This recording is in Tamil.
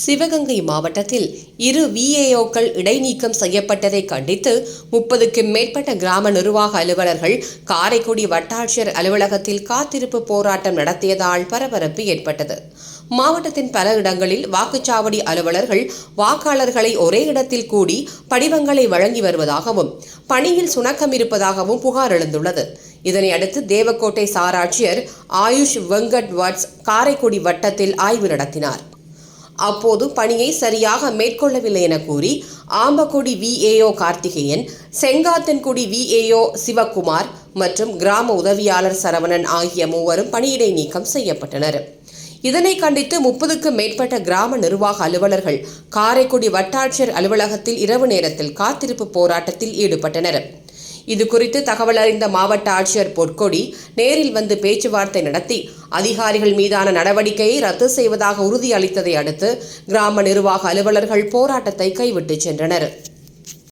சிவகங்கை மாவட்டத்தில் இரு விஏஓக்கள் இடைநீக்கம் செய்யப்பட்டதை கண்டித்து முப்பதுக்கும் மேற்பட்ட கிராம நிர்வாக அலுவலர்கள் காரைக்குடி வட்டாட்சியர் அலுவலகத்தில் காத்திருப்பு போராட்டம் நடத்தியதால் பரபரப்பு ஏற்பட்டது. மாவட்டத்தின் பல இடங்களில் வாக்குச்சாவடி அலுவலர்கள் வாக்காளர்களை ஒரே இடத்தில் கூடி படிவங்களை வழங்கி வருவதாகவும் பணியில் சுணக்கம் இருப்பதாகவும் புகார் எழுந்துள்ளது. இதனை அடுத்து தேவக்கோட்டை சாராட்சியர் ஆயுஷ் வெங்கட் வாட்ஸ் காரைக்குடி வட்டத்தில் ஆய்வு நடத்தினார். அப்போது பணியை சரியாக மேற்கொள்ளவில்லை என கூறி ஆம்பக்குடி விஏஓ கார்த்திகேயன் செங்காத்தன்குடி விஏஓ சிவக்குமார் மற்றும் கிராம உதவியாளர் சரவணன் ஆகிய மூவரும் பணியிடை நீக்கம் செய்யப்பட்டனர். இதனை கண்டித்து முப்பதுக்கும் மேற்பட்ட கிராம நிர்வாக அலுவலர்கள் காரைக்குடி வட்டாட்சியர் அலுவலகத்தில் இரவு நேரத்தில் காத்திருப்பு போராட்டத்தில் ஈடுபட்டனர். இது குறித்து தகவல் அறிந்த மாவட்ட ஆட்சியர் பொற்கொடி நேரில் வந்து பேச்சுவார்த்தை நடத்தி அதிகாரிகள் மீதான நடவடிக்கையை ரத்து செய்வதாக உறுதியளித்ததை அடுத்து கிராம நிர்வாக அலுவலர்கள் போராட்டத்தை கைவிட்டு சென்றனர்.